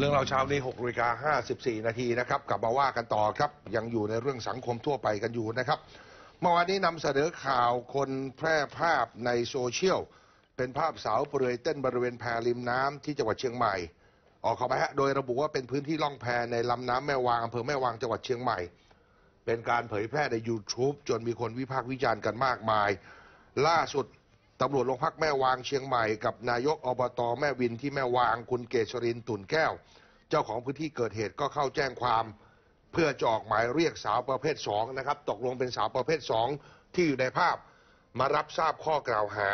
เรื่องเราเช้านี้6นาฬิกา54 นาทีนะครับกลับมาว่ากันต่อครับ ยังอยู่ในเรื่องสังคมทั่วไปกันอยู่นะครับเมื่อวานนี้นำเสนอข่าวคนแพร่ภาพในโซเชียล เป็นภาพสาวเปลือยเต้นบริเวณแพริมน้ำที่จังหวัดเชียงใหม่ ออกเข้าไปฮะโดยระบุว่าเป็นพื้นที่ล่องแพในลำน้ำแม่วางอำเภอแม่วางจังหวัดเชียงใหม่ เป็นการเผยแพร่ใน YouTube จนมีคนวิพากษ์วิจารณ์กันมากมาย ล่าสุด ตำรวจโรงพักแม่วางเชียงใหม่กับนายกอบตแม่วินที่แม่วางคุณเกษรินตุ่นแก้ว เจ้าของพื้นที่เกิดเหตุก็เข้าแจ้งความ เพื่อจะออกหมายเรียกสาวประเภทสองนะครับตกลงเป็นสาวประเภทสองที่อยู่ในภาพ มารับทราบข้อกล่าวหา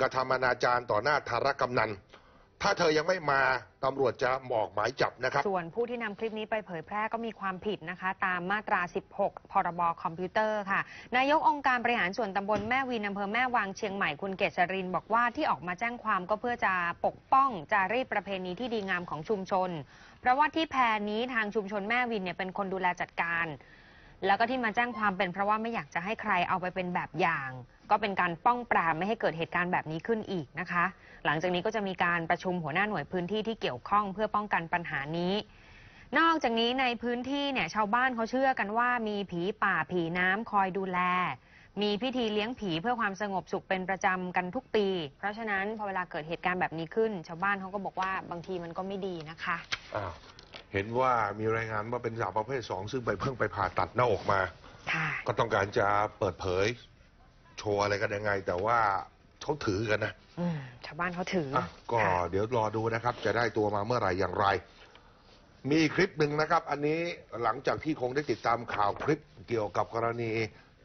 กระทำอนาจารต่อหน้าธารกำนัน ถ้าเธอยังไม่มาตำรวจจะบอกหมายจับนะครับ ส่วนผู้ที่นำคลิปนี้ไปเผยแพร่ก็มีความผิดนะคะ ตามมาตรา 16 พรบคอมพิวเตอร์ค่ะ นายกองค์การบริหารส่วนตำบลแม่วินอำเภอแม่วางเชียงใหม่คุณเกษรินบอกว่าที่ออกมาแจ้งความก็เพื่อจะปกป้องจารีตประเพณีที่ดีงามของชุมชน เพราะว่าที่แพรนี้ทางชุมชนแม่วินเนี่ยเป็นคนดูแลจัดการ แล้วก็ที่มาแจ้งความเป็นเพราะว่าไม่อยากจะให้ใครเอาไปเป็นแบบอย่าง ก็เป็นการป้องปรามไม่ให้เกิดเหตุการณ์แบบนี้ขึ้นอีกนะคะ หลังจากนี้ก็จะมีการประชุมหัวหน้าหน่วยพื้นที่ที่เกี่ยวข้องเพื่อป้องกันปัญหานี้ นอกจากนี้ในพื้นที่เนี่ยชาวบ้านเขาเชื่อกันว่ามีผีป่าผีน้ำคอยดูแล มีพิธีเลี้ยงผีเพื่อความสงบสุขเป็นประจำกันทุกปี เพราะฉะนั้นพอเวลาเกิดเหตุการณ์แบบนี้ขึ้น ชาวบ้านเขาก็บอกว่าบางทีมันก็ไม่ดีนะคะ อ้าว เห็นว่ามีรายงานว่าเป็นสาวประเภทสองซึ่งไปเพิ่งไปผ่าตัดหน้าอกมา ค่ะ ก็ต้องการจะเปิดเผย โชว์อะไรกันยังไง แต่ว่าเขาถือกันนะอืมชาวบ้านเขาถือออะก็ค่ะเดี๋ยวรอดูนะครับ จะได้ตัวมาเมื่อไหร่อย่างไร มีคลิปหนึ่งนะครับ อันนี้หลังจากที่คงได้ติดตามข่าวคลิปเกี่ยวกับกรณี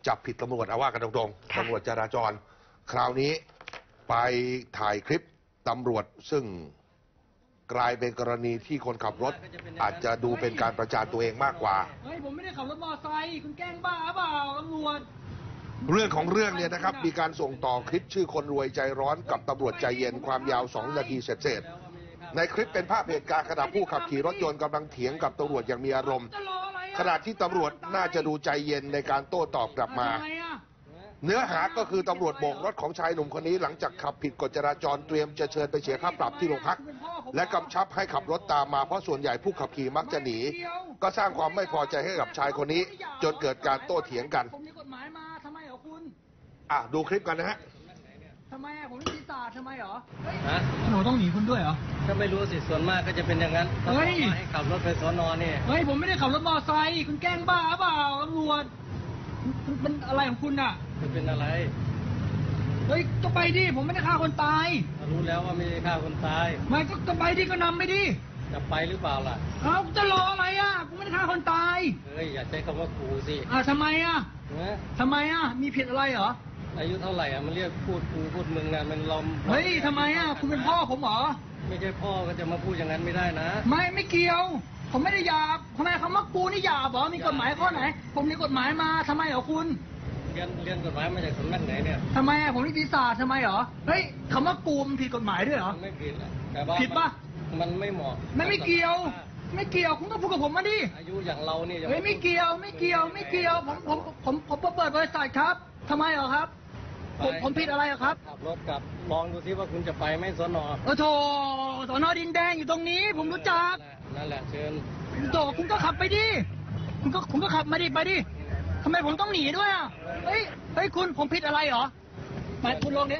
จับผิดตำรวจเอาว่ากันตรงๆค่ะตำรวจจราจร คราวนี้ไปถ่ายคลิปตำรวจซึ่ง กลายเป็นกรณีที่คนขับรถ อาจจะดูเป็นการประจานตัวเองมากกว่า เฮ้ยผมไม่ได้ขับรถมอเตอร์ไซค์คุณแกล้งบ้าเปล่าตำรวจเรื่องของเรื่องเนี่ยนะครับ มีการส่งต่อคลิปชื่อคนรวยใจร้อนกับตำรวจใจเย็นความยาว 2 นาทีเสร็จๆในคลิปเป็นภาพเหตุการณ์ขณะผู้ขับขี่รถยนต์กำลังเถียงกับตำรวจอย่างมีอารมณ์ จะรออะไรอะขณะที่ตำรวจน่าจะดูใจเย็นในการโต้ตอบกลับมาทำไมอะ เนื้อหาก็คือตำรวจโบกรถของชายหนุ่มคนนี้หลังจากขับผิดกฎจราจรเตรียมจะเชิญไปเสียค่าปรับที่โรงพัก และกำชับให้ขับรถตามมาเพราะส่วนใหญ่ผู้ขับขี่มักจะหนี ก็สร้างความไม่พอใจให้กับชายคนนี้ จนเกิดการโต้เถียงกันผมมีกฎหมายมาทำไมเหรอคุณอะดูคลิปกันนะฮะทำไมอะผมไม่มีศาสตร์ทำไมเหรอฮะหนูต้องหนีคุณด้วยเหรอก็ไม่รู้สิส่วนมากก็จะเป็นอย่างนั้นเฮ้ยต้องบอกว่าให้ขับรถไปสอนอนี่เฮ้ยผมไม่ได้ขับรถมอเตอร์ไซค์คุณแกล้งบ้าเปล่าตำรวจมันเป็นอะไรของคุณอะ จะเป็นอะไรเฮ้ยก็ไปดิผมไม่ได้ฆ่าคนตาย รู้แล้วว่าไม่ได้ฆ่าคนตายไม่ก็ก็ไปดิก็นำไปดิจะไปหรือเปล่าล่ะเอ้าจะรออะไรอะผมไม่ได้ฆ่าคนตายเฮ้ยอย่าใช้คำว่ากูสิอ่าทำไมอะนะทำไมอะมีผิดอะไรเหรออายุเท่าไหร่อะมันเรียกพูดกูพูดมึงนะมันเราเฮ้ยทำไมอะคุณเป็นพ่อผมเหรอไม่ใช่พ่อก็จะมาพูดอย่างนั้นไม่ได้นะ ไม่ไม่เกี่ยว ผมไม่ได้หยาบทำไมคำว่ากูนี่หยาบเหรอมีกฎหมายข้อไหน ผมมีกฎหมายมาทำไมเหรอคุณ เรียนเรียนกฎหมายมาจากสำนักไหนเนี่ยทำไมอะผมนิติศาสตร์ทำไมเหรอ เฮ้ยคำว่ากูมันผิดกฎหมายด้วยเหรอมันไม่ผิดอะแต่ว่าผิดปะ มันไม่เหมาะไม่ไม่เกี่ยว ไม่เกี่ยวคุณก็พูดกับผมมาดิอายุอย่างเราเนี่ยอย่าเฮ้ยไม่เกี่ยวไม่เกี่ยวไม่เกี่ยวผมผมผมผมผมเปิดบริษัทครับทำไมเหรอครับ ผมผมผิดอะไรเหรอครับ ขับรถกลับลองดูซิว่าคุณจะไปไหม่สอนอโอ้โถสอนอดินแดงอยู่ตรงนี้ ผมรู้จักนั่นแหละเชิญ โถคุณก็ขับไปดิคุณก็คุณก็ขับมาดิไปดิ ทำไมผมต้องหนีด้วยอะเฮ้ยเฮ้ยคุณผมผิดอะไรเหรอไม่คุณลงดิ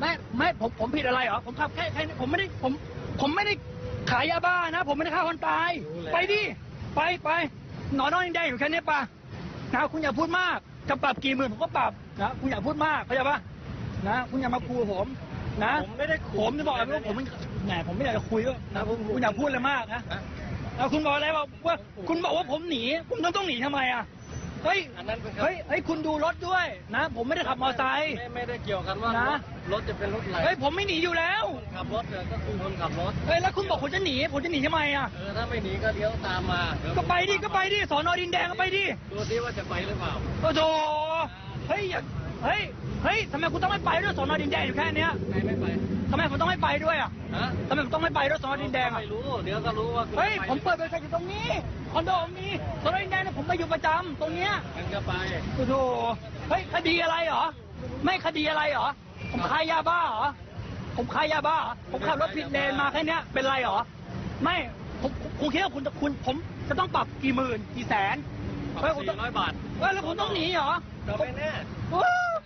ไม่ไม่ผมผมผิดอะไรเหรอผมขับแค่แค่นี้ผมไม่ได้ผมผมไม่ได้ขายยาบ้านะ ผมไม่ได้ฆ่าคนตาย ไปดิไปไปหนอนน้อยแดงอยู่แค่นี้ปะนะคุณอย่าพูดมากจะปรับกี่หมื่นผมก็ปรับนะคุณอย่าพูดมากเข้าใจปะนะคุณอย่ามาคูผมนะผมไม่ได้ขู่ผมจะบอกเลยว่าผมมันแหมผมไม่อยากจะคุยด้วยนะคุณคุณอย่าพูดเลยมากนะแล้วคุณบอกอะไรว่าว่าคุณบอกว่าผมหนี คุณต้องต้องหนีทำไมอะ เฮ้ยอันนั้นเป็นครับเฮ้ยเฮ้ยคุณดูรถด้วยนะ ผมไม่ได้ขับมอเตอร์ไซค์ไม่ไม่ได้เกี่ยวกันว่านะรถรถจะเป็นรถไหนเฮ้ยผมไม่หนีอยู่แล้วขับรถเนี่ยก็คือคนขับรถเฮ้ยแล้วคุณบอกผมจะหนีผมจะหนีทำไมอะเออถ้าไม่หนีก็เลี้ยวตามมาเดี๋ยวก็ไปดิก็ไปดิสอนอดินแดงก็ไปดิดูซิว่าจะไปหรือเปล่าโอ้โหเฮ้ยอย่าเฮ้ยเฮ้ยทำไมคุณต้องไม่ไปด้วยสอนอดินแดงอยู่แค่เนี้ยใครไม่ไปทำไมผมต้องไม่ไปด้วยอะฮะทำไมผมต้องไม่ไปด้วยสอนอดินแดงอะไม่รู้เดี๋ยวก็รู้ว่าคุณเฮ้ยไปผมเปิดบริษัทอยู่ตรงนี้ คอนโดผมมีสอนอดินแดงเนี่ยผมไปอยู่ประจำตรงเนี้ยมันก็ไปโอ้โหเฮ้ยคดีอะไรเหรอ ไม่คดีอะไรเหรอ ผมค้ายาบ้าเหรอ ผมค้ายาบ้าเหรอผมขับรถผิดเลนมาแค่เนี้ยเป็นไรเหรอ ไม่ผมคุณคิดว่าคุณคุณผมจะต้องปรับกี่หมื่นกี่แสนปรับเฮ้ยผมสี่ร้อยบาทเฮ้ยแล้วผมต้องหนีเหรอเราไม่แน่โอ้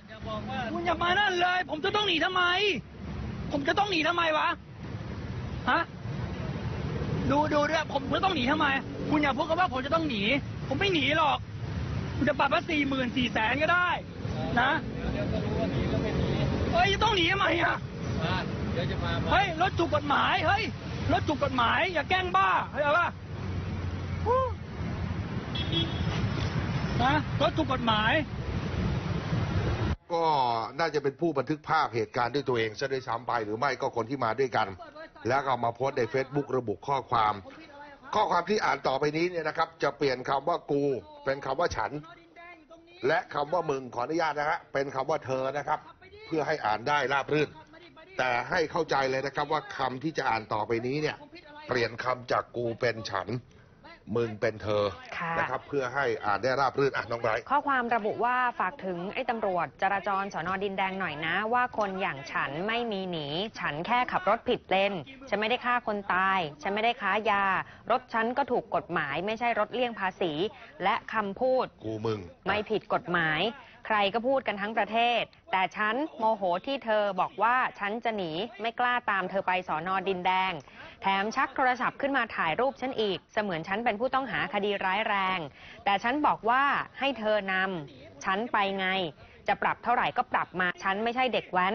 อย่าบอกว่าคุณอย่ามานั่นเลย ผมจะต้องหนีทำไม ผมจะต้องหนีทำไมวะ ฮะ ดูดูด้วยผมจะต้องหนีทำไมคุณอย่าพูดกันว่าผมจะต้องหนี ผมไม่หนีหรอกคุณจะปรับมาสี่หมื่นสี่แสนก็ได้นะเดี๋ยวก็รู้ว่าหนีก็ไม่หนีเฮ้ยจะต้องหนีทำไมอะมาเดี๋ยวจะมามาเฮ้ยรถถูกกฎหมายเฮ้ยรถถูกกฎหมายอย่าแกล้งบ้าเฮ้ยเอาป่ะฮู้นะรถถูกกฎหมาย ก็น่าจะเป็นผู้บันทึกภาพเหตุการณ์ด้วยตัวเองซะด้วยซ้ำไปหรือไม่ก็คนที่มาด้วยกัน แล้วก็เอามาโพสต์ใน Facebook ระบุข้อความ ข้อความที่อ่านต่อไปนี้เนี่ยนะครับ จะเปลี่ยนคำว่ากู เป็นคำว่าฉัน และคำว่ามึงขออนุญาตนะฮะเป็นคำว่าเธอนะครับ เพื่อให้อ่านได้ราบรื่น แต่ให้เข้าใจเลยนะครับว่าคำที่จะอ่านต่อไปนี้เนี่ย เปลี่ยนคำจากกูเป็นฉัน มึงเป็นเธอค่ะ นะครับเพื่อให้อ่านได้ราบรื่นอะน้องไบรท์ ข้อความระบุว่าฝากถึงไอ้ตำรวจจราจรสอนอดินแดงหน่อยนะ ว่าคนอย่างฉันไม่มีหนี ฉันแค่ขับรถผิดเลนฉันไม่ได้ฆ่าคนตาย ฉันไม่ได้ค้ายา รถฉันก็ถูกกฎหมาย ไม่ใช่รถเลี่ยงภาษี และคำพูด กูมึงไม่ผิดกฎหมาย ใครก็พูดกันทั้งประเทศ แต่ฉันโมโหที่เธอบอกว่าฉันจะหนีไม่กล้าตามเธอไปสอนอดินแดง แถมชักโทรศัพท์ขึ้นมาถ่ายรูปฉันอีก เสมือนฉันเป็นผู้ต้องหาคดีร้ายแรง แต่ฉันบอกว่าให้เธอนำฉันไปไง จะปรับเท่าไหร่ก็ปรับมา ฉันไม่ใช่เด็กแว้น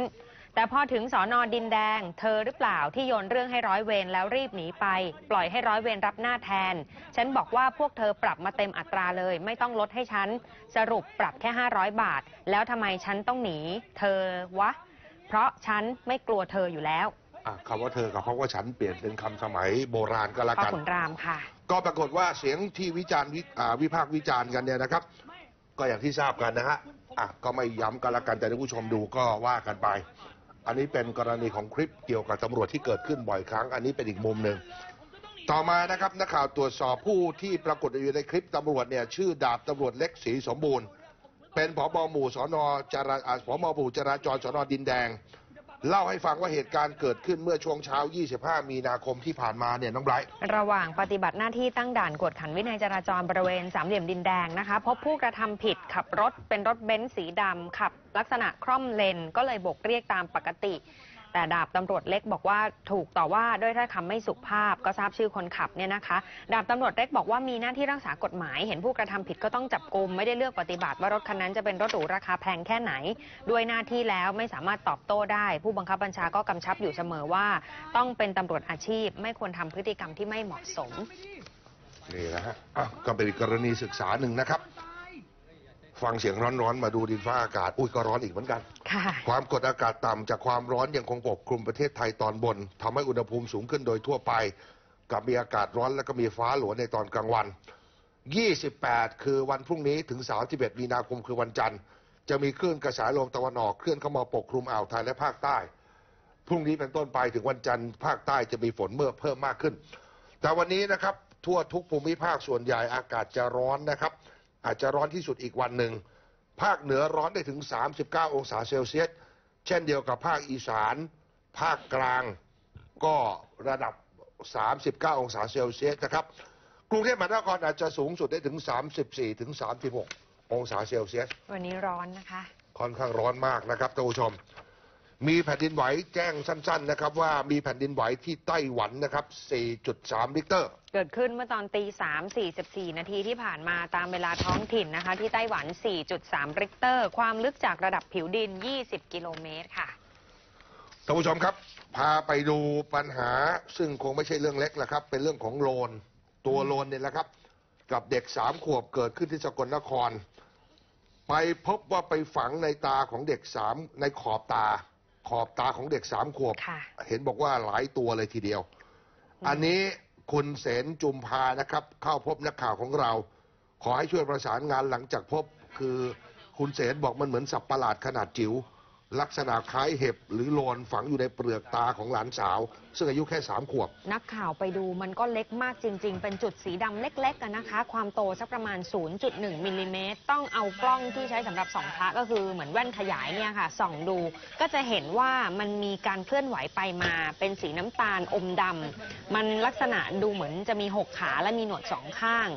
แต่พอถึงสอนอดินแดง เธอหรือเปล่าที่โยนเรื่องให้ร้อยเวรแล้วรีบหนีไป ปล่อยให้ร้อยเวรรับหน้าแทน ฉันบอกว่าพวกเธอปรับมาเต็มอัตราเลย ไม่ต้องลดให้ฉัน สรุปปรับแค่ 500 บาท แล้วทำไมฉันต้องหนี เธอวะ เพราะฉันไม่กลัวเธออยู่แล้ว อะคำว่าเธอกับคำว่าฉันเปลี่ยนเป็นคำสมัยโบราณก็แล้วพ่อกัน ขุนรามค่ะ ก็ปรากฏว่าเสียงที่วิจารณ์วิอ่าวิพากษ์วิจารณ์กันเนี่ยนะครับ ก็อย่างที่ทราบกันนะฮะอะก็ไม่ย้ำกันละกันแต่ท่านผู้ชมดูก็ว่ากันไป อันนี้เป็นกรณีของคลิปเกี่ยวกับตำรวจที่เกิดขึ้นบ่อยครั้ง อันนี้เป็นอีกมุมหนึ่ง ต่อมานะครับนักข่าวตรวจสอบผู้ที่ปรากฏอยู่ในคลิปตำรวจเนี่ยชื่อดาบตำรวจเล็กศรีสมบูรณ์ เป็นผบหมู่สอนอจราอ่าผบหมู่จราจรสอนอดินแดง เล่าให้ฟังว่าเหตุการณ์เกิดขึ้นเมื่อช่วงเช้า 25 มีนาคมที่ผ่านมาเนี่ยน้องไบรท์ระหว่างปฏิบัติหน้าที่ตั้งด่านกวดขันวินัยจราจรบริเวณสามเหลี่ยมดินแดงนะคะ พบผู้กระทำผิดขับรถเป็นรถเบนซ์สีดำขับ ลักษณะคร่อมเลนก็เลยโบกเรียกตามปกติ แต่ดาบตำรวจเล็กบอกว่าถูกต่อว่าด้วยถ้อยคำไม่สุภาพก็ทราบชื่อคนขับเนี่ยนะคะ ดาบตำรวจเล็กบอกว่ามีหน้าที่รักษากฎหมาย เห็นผู้กระทำผิดก็ต้องจับกลุมไม่ได้เลือกปฏิบัติว่ารถคันนั้นจะเป็นรถหรูราคาแพงแค่ไหน ด้วยหน้าที่แล้วไม่สามารถตอบโต้ได้ ผู้บังคับบัญชาก็กำชับอยู่เสมอว่า ต้องเป็นตำรวจอาชีพ ไม่ควรทำพฤติกรรมที่ไม่เหมาะสมนี่นะฮะก็เป็นกรณีศึกษาหนึ่งนะครับ ฟังเสียงร้อนๆ มาดูดินฟ้าอากาศ อุ้ยก็ร้อนอีกเหมือนกัน ค่ะ ความกดอากาศต่ำจากความร้อนยังคงปกคลุมประเทศไทยตอนบนทำให้อุณหภูมิสูงขึ้นโดยทั่วไป กับมีอากาศร้อนและก็มีฟ้าหลวในตอนกลางวัน 28 คือวันพรุ่งนี้ถึง31มีนาคมคือวันจันทร์ จะมีคลื่นกระแสลมตะวันออกเคลื่อนเข้ามาปกคลุมอ่าวไทยและภาคใต้ พรุ่งนี้เป็นต้นไปถึงวันจันทร์ภาคใต้จะมีฝนเมื่อเพิ่มมากขึ้น แต่วันนี้นะครับ ทั่วทุกภูมิภาคส่วนใหญ่อากาศจะร้อนนะครับ อาจจะร้อนที่สุดอีกวันหนึ่ง ภาคเหนือร้อนได้ถึง 39 องศาเซลเซียส เช่นเดียวกับภาคอีสาน ภาคกลางก็ระดับ 39 องศาเซลเซียสนะครับ กรุงเทพมหานครอาจจะสูงสุดได้ถึง 34 ถึง 36 องศาเซลเซียส วันนี้ร้อนนะคะ ค่อนข้างร้อนมากนะครับท่านผู้ชม มีแผ่นดินไหวแจ้งสั้น ๆ นะครับ ว่ามีแผ่นดินไหวที่ไต้หวันนะครับ 4.3ลิกเตอร์ เกิดขึ้นเมื่อตอนตี3 44 นาทีที่ผ่านมาตามเวลาท้องถิ่นนะคะ ที่ไต้หวัน 4.3 ริกเตอร์ ความลึกจากระดับผิวดิน 20 กิโลเมตรค่ะท่านผู้ชมครับ พาไปดูปัญหาซึ่งคงไม่ใช่เรื่องเล็กแหละครับ เป็นเรื่องของโลน ตัวโลนเนี่ยแหละครับ กับเด็กสามขวบเกิดขึ้นที่สกลนคร ไปพบว่าไปฝังในตาของเด็กสามในขอบตา ขอบตาของเด็กสามขวบ ค่ะ เห็นบอกว่าหลายตัวเลยทีเดียว อันนี้คุณเสนจุมพานะครับ เข้าพบนักข่าวของเรา ขอให้ช่วยประสานงานหลังจากพบ คือคุณเสนบอกมันเหมือนสับประหลาดขนาดจิ๋ว ลักษณะคล้ายเห็บหรือโลนฝังอยู่ในเปลือกตาของหลานสาว ซึ่งอายุแค่สามขวบ นักข่าวไปดูมันก็เล็กมากจริง ๆ เป็นจุดสีดำเล็กๆกันนะคะ ความโตสักประมาณ 0.1มิลลิเมตรต้องเอากล้องที่ใช้สำหรับส่องพระก็คือเหมือนแว่นขยายเนี่ยค่ะส่องดู ก็จะเห็นว่ามันมีการเคลื่อนไหวไปมา เป็นสีน้ำตาลอมดำมันลักษณะดูเหมือนจะมีหกขาและมีหนวดสองข้าง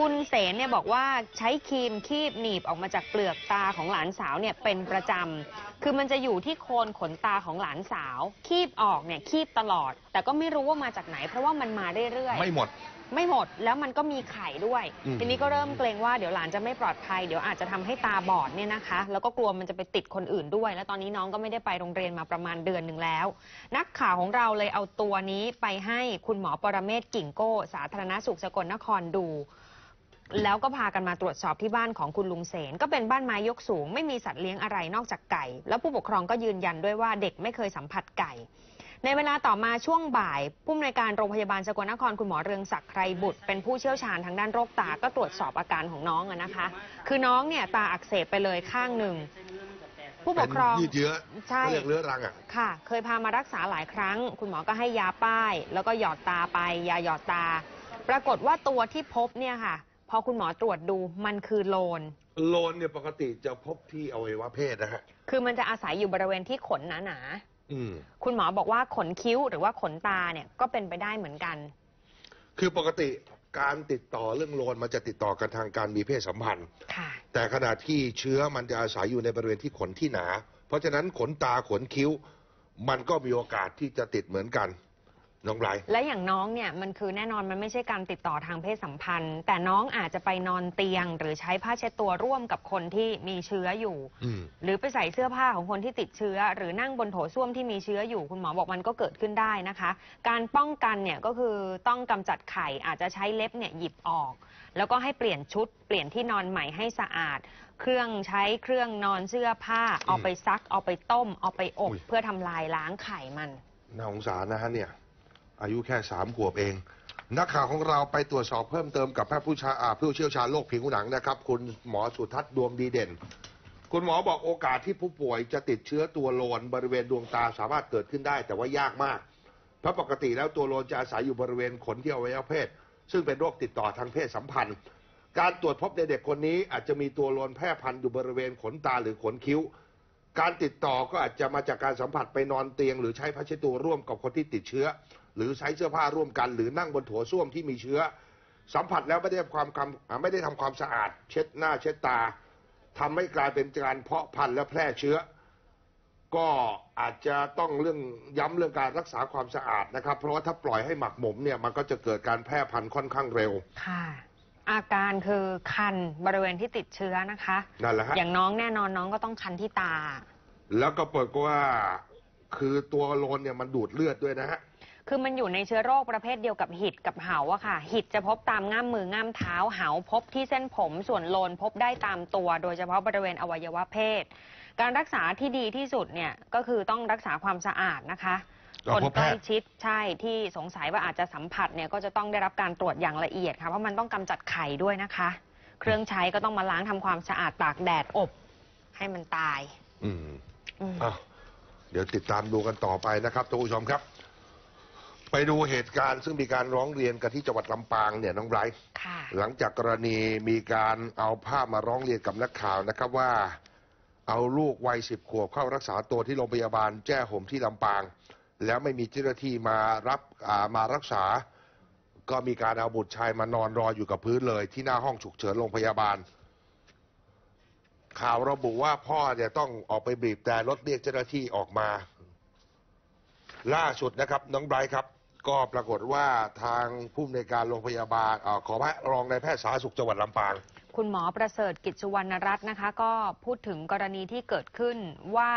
คุณเสนเนี่ยบอกว่าใช้ครีมคีบหนีบออกมาจากเปลือกตาของหลานสาวเนี่ยเป็นประจำคือมันจะอยู่ที่โคนขนตาของหลานสาว คีบออกเนี่ยคีบตลอด แต่ก็ไม่รู้ว่ามาจากไหน เพราะว่ามันมาเรื่อยๆ ไม่หมด ไม่หมดแล้วมันก็มีไข่ด้วย อืม ทีนี้ก็เริ่มเกรงว่าเดี๋ยวหลานจะไม่ปลอดภัย เดี๋ยวอาจจะทำให้ตาบอดเนี่ยนะคะ แล้วก็กลัวมันจะไปติดคนอื่นด้วย แล้วตอนนี้น้องก็ไม่ได้ไปโรงเรียนมาประมาณเดือนหนึ่งแล้ว นักข่าวของเราเลยเอาตัวนี้ไปให้คุณหมอปรเมศกิ่งโก้ สาธารณสุขสกลนครดู แล้วก็พากันมาตรวจสอบที่บ้านของคุณลุงเสนก็เป็นบ้านไม้ยกสูง ไม่มีสัตว์เลี้ยงอะไรนอกจากไก่ แล้วผู้ปกครองก็ยืนยันด้วยว่าเด็กไม่เคยสัมผัสไก่ ในเวลาต่อมาช่วงบ่ายผู้อำนวยการโรงพยาบาลสกลนครคุณหมอเรืองศักดิ์ไครบุตร เป็นผู้เชี่ยวชาญทางด้านโรคตาก็ตรวจสอบอาการของน้องอะนะคะ คือน้องเนี่ยตาอักเสบไปเลยข้างหนึ่งผู้ปกครองเป็นยืดเยื้อใช่เขาเรียกเรื้อรังอะค่ะ เคยพามารักษาหลายครั้ง คุณหมอก็ให้ยาป้าย แล้วก็หยอดตาไปยาหยอดตา ปรากฏว่าตัวที่พบเนี่ยค่ะ พอคุณหมอตรวจดูมันคือโลน โลนเนี่ยปกติจะพบที่อวัยวะเพศนะฮะ คือมันจะอาศัยอยู่บริเวณที่ขนหนาอืม ๆคุณหมอบอกว่าขนคิ้วหรือว่าขนตาเนี่ยก็เป็นไปได้เหมือนกัน คือปกติการติดต่อเรื่องโลนมันจะติดต่อกันทางการมีเพศสัมพันธ์ ค่ะ แต่ขณะที่เชื้อมันจะอาศัยอยู่ในบริเวณที่ขนที่หนา เพราะฉะนั้นขนตาขนคิ้ว มันก็มีโอกาสที่จะติดเหมือนกัน น้องไบรท์ และอย่างน้องเนี่ยมันคือแน่นอนมันไม่ใช่การติดต่อทางเพศสัมพันธ์ แต่น้องอาจจะไปนอนเตียง หรือใช้ผ้าเช็ดตัวร่วมกับคนที่มีเชื้ออยู่ อืม หรือไปใส่เสื้อผ้าของคนที่ติดเชื้อ หรือนั่งบนโถส้วมที่มีเชื้ออยู่คุณหมอบอกมันก็เกิดขึ้นได้นะคะ การป้องกันเนี่ยก็คือต้องกำจัดไข่อาจจะใช้เล็บเนี่ยหยิบออก แล้วก็ให้เปลี่ยนชุด เปลี่ยนที่นอนใหม่ให้สะอาด เครื่องใช้เครื่องนอนเสื้อผ้า เอาไปซัก เอาไปต้ม เอาไปอบ อุ้ยเพื่อทำลายล้างไข่มัน น่าสงสารนะฮะเนี่ย อายุแค่สามขวบเอง นักข่าวของเราไปตรวจสอบเพิ่มเติมกับแพทย์ผู้ชาอ่าผู้เชี่ยวชาญโรคผิวหนังนะครับ คุณหมอสุทัศน์ดวงดีเด่น คุณหมอบอกโอกาสที่ผู้ป่วยจะติดเชื้อตัวโลนบริเวณดวงตาสามารถเกิดขึ้นได้ แต่ว่ายากมาก เพราะปกติแล้วตัวโลนจะอาศัยอยู่บริเวณขนที่อวัยวะเพศ ซึ่งเป็นโรคติดต่อทางเพศสัมพันธ์ การตรวจพบในเด็กคนนี้อาจจะมีตัวโลนแพร่พันธุ์อยู่บริเวณขนตาหรือขนคิ้วการติดต่อก็อาจจะมาจากการสัมผัสไปนอนเตียง หรือใช้ผ้าเช็ดตัวร่วมกับคนที่ติดเชื้อ หรือใช้เสื้อผ้าร่วมกัน หรือนั่งบนโถส้วมที่มีเชื้อ สัมผัสแล้วไม่ได้ทำความความอ่าไม่ได้ทำความสะอาด เช็ดหน้าเช็ดตาทำให้กลายเป็นการเพาะพันธุ์และแพร่เชื้อ ก็อาจจะต้องเรื่องย้ำเรื่องการรักษาความสะอาดนะครับ เพราะว่าถ้าปล่อยให้หมักหมมเนี่ยมันก็จะเกิดการแพร่พันธุ์ค่อนข้างเร็วค่ะอาการคือคันบริเวณที่ติดเชื้อนะคะนั่นแหละฮะอย่างน้องแน่นอนน้องก็ต้องคันที่ตา แล้วก็เปิดก็ว่า คือตัวโลนเนี่ยมันดูดเลือดด้วยนะฮะ คือมันอยู่ในเชื้อโรคประเภทเดียวกับหิดกับเหาอะค่ะ หิดจะพบตามง่ามมือง่ามเท้า เหาพบที่เส้นผมส่วนโลนพบได้ตามตัว โดยเฉพาะบริเวณอวัยวะเพศ การรักษาที่ดีที่สุดเนี่ยก็คือต้องรักษาความสะอาดนะคะเราคนพบใกแพล้ทย์ชิดใช่ที่สงสัยว่าอาจจะสัมผัสเนี่ยก็จะต้องได้รับการตรวจอย่างละเอียดค่ะเพราะมันต้องกำจัดไข่ด้วยนะคะ เครื่องใช้ก็ต้องมาล้างทำความสะอาดตากแดดอบ ให้มันตายอืมอืมอ้าวเดี๋ยวติดตามดูกันต่อไปนะครับท่านผู้ชมครับ ไปดูเหตุการณ์ซึ่งมีการร้องเรียนกันที่จังหวัดลำปางเนี่ยน้องไบรท์ค่ะ หลังจากกรณีมีการเอาภาพมาร้องเรียนกับนักข่าวนะครับว่า เอาลูกวัยสิบขวบเข้ารักษาตัวที่โรงพยาบาลแจ้ห่มที่ลำปาง แล้วไม่มีเจ้าหน้าที่มารับอ่ามารักษา ก็มีการเอาบุตรชายมานอนรออยู่กับพื้นเลย ที่หน้าห้องฉุกเฉินโรงพยาบาล ข่าวระบุว่าพ่อเนี่ยต้องออกไปบีบแต่รถเรียกเจ้าหน้าที่ออกมา ล่าสุดนะครับน้องไบรท์ครับ ก็ปรากฏว่าทางผู้อำนวยการโรงพยาบาลอขอพระรองในายแพทย์สาธารณสุขจังหวัดลำปาง คุณหมอประเสริฐกิจสุวรรณรัตน์นะคะ ก็พูดถึงกรณีที่เกิดขึ้นว่า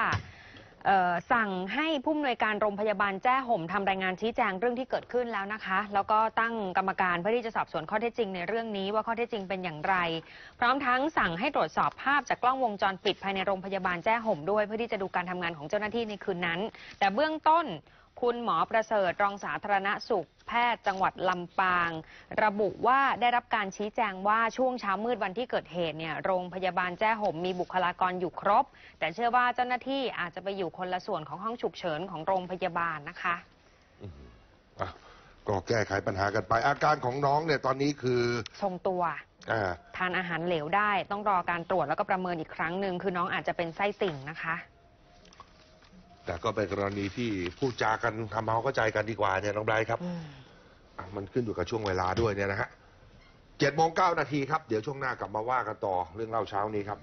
เอ่อสั่งให้ผู้อำนวยการโรงพยาบาลแจ้ห่มทำรายงานชี้แจงเรื่องที่เกิดขึ้นแล้วนะคะ แล้วก็ตั้งกรรมการเพื่อที่จะสอบสวนข้อเท็จจริงในเรื่องนี้ว่าข้อเท็จจริงเป็นอย่างไร พร้อมทั้งสั่งให้ตรวจสอบภาพจากกล้องวงจรปิดภายในโรงพยาบาลแจ้ห่มด้วยเพื่อที่จะดูการทำงานของเจ้าหน้าที่ในคืนนั้น แต่เบื้องต้น คุณหมอประเสริฐรองสาธารณสุข แพทย์จังหวัดลำปาง ระบุว่าได้รับการชี้แจงว่าช่วงเช้ามืดวันที่เกิดเหตุเนี่ยโรงพยาบาลแจ้ห่มมีบุคลากรอยู่ครบ แต่เชื่อว่าเจ้าหน้าที่อาจจะไปอยู่คนละส่วนของห้องฉุกเฉินของโรงพยาบาลนะคะอะก็แก้ไขปัญหากันไป อาการของน้องเนี่ยตอนนี้คือทรงตัวอ่าทานอาหารเหลวได้ ต้องรอการตรวจแล้วก็ประเมินอีกครั้งหนึ่งคือน้องอาจจะเป็นไส้ติ่งนะคะ แต่ก็เป็นกรณีที่พูดจากันทำความเข้าใจกันดีกว่าเนี่ยน้องไบรท์ครับอืมอะมันขึ้นอยู่กับช่วงเวลาด้วยเนี่ยนะฮะเจ็ดโมงเก้านาทีครับ เดี๋ยวช่วงหน้ากลับมาว่ากันต่อเรื่องเล่าเช้านี้ครับ